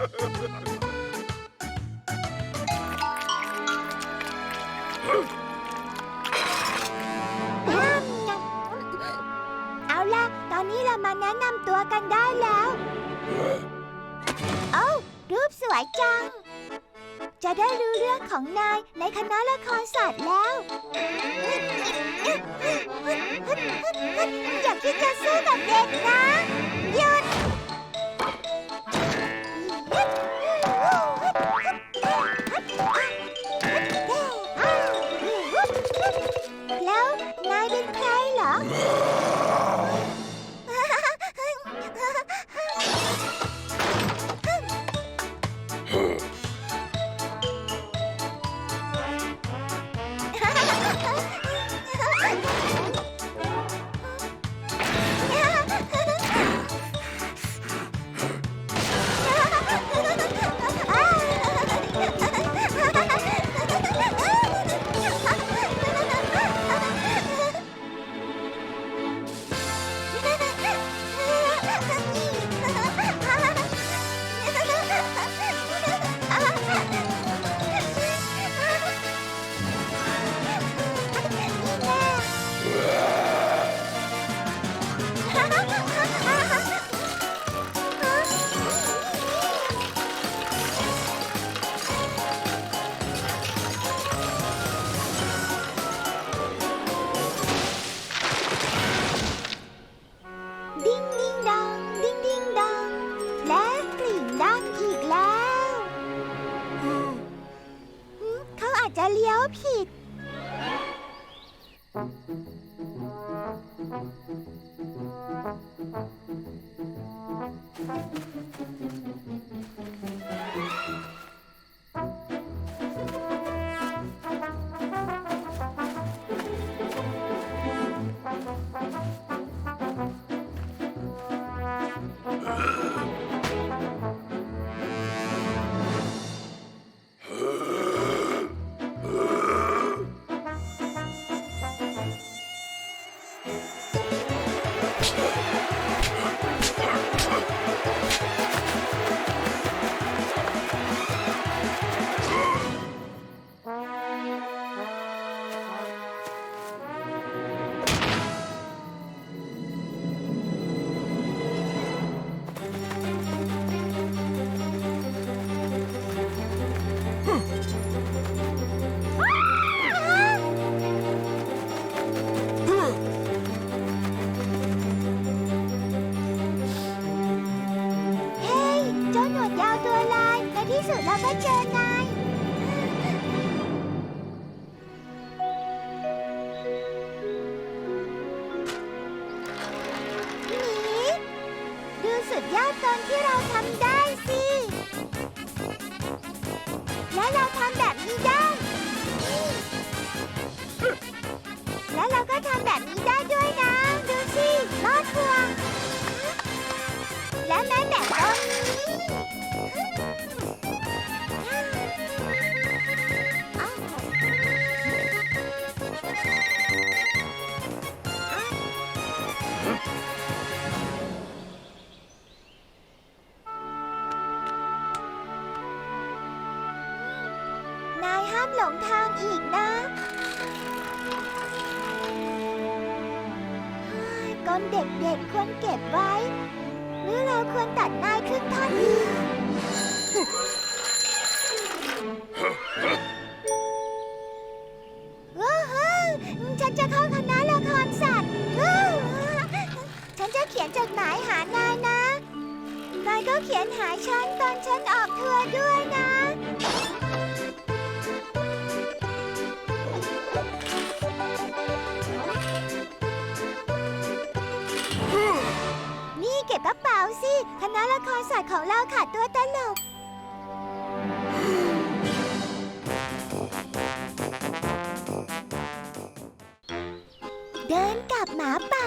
เอาล่ะ ตอนนี้เรามาแนะนำตัวกันได้แล้วโอ้รูปสวยจัง จะได้รู้เรื่องของนายในคณะละครศาสตร์แล้ว อย่าคิดจะสู้กับเด็กนะ หลงทางอีกนะเฮ้ยกลเด็กๆควรเก็บไว้ หรือเราควรตัดนายครึ่งท่อนดีว้าวฉันจะเข้าคณะละครสัตว์ ฉันจะเขียนจดหมายหานายนะ นายก็เขียนหาฉันตอนฉันออกทัวร์ด้วยนะ ก็บกระเป๋าสิ คณะละครศาสตร์ของเราขาดตัวตลก เดินกับหมาป่า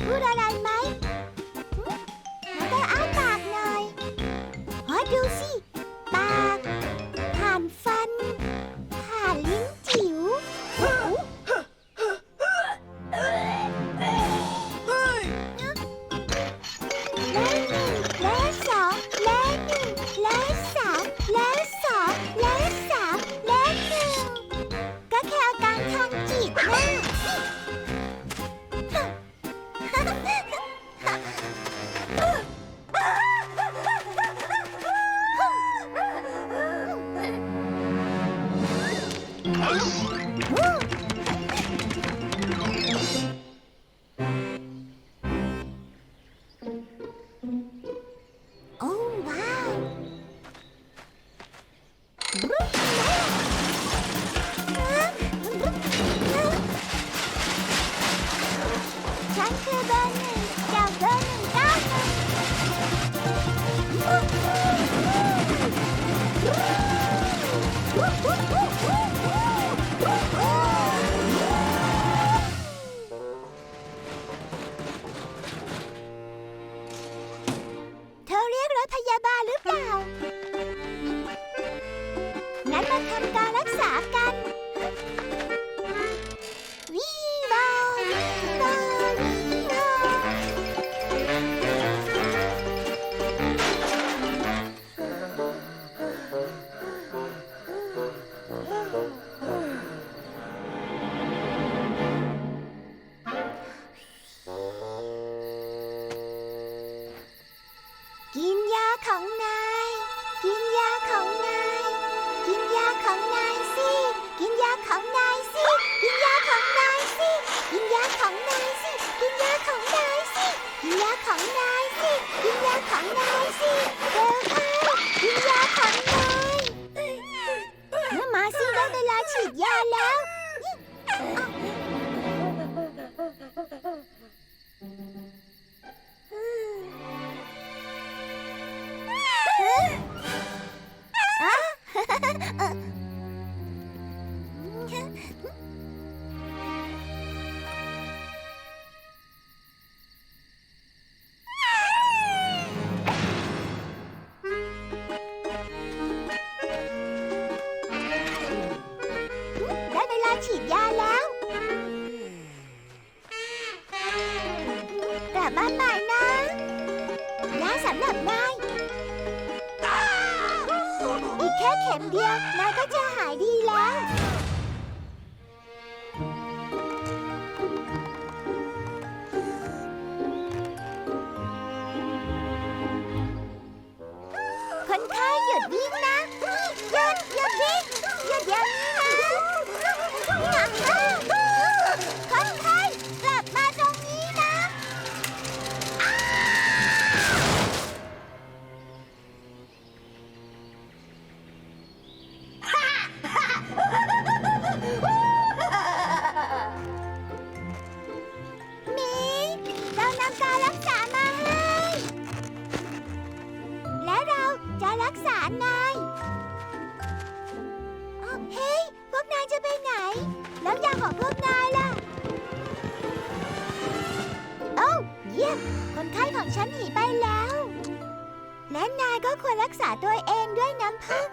apúrala Mm-hmm. ยาของนายสิยิญยาของนายสิเร็วเข้าวิญยาของนายเมื่อมาสิได้เวลาฉีดยาแล้ว อะ ได้ อีกแค่เข็มเดียว นายก็จะหายดีแล้ว แล้วยาของพวกนายล่ะ โอ้เยี่ยม คนไข้ของฉันหนีไปแล้ว และนายก็ควรรักษาตัวเองด้วยน้ำผึ้ง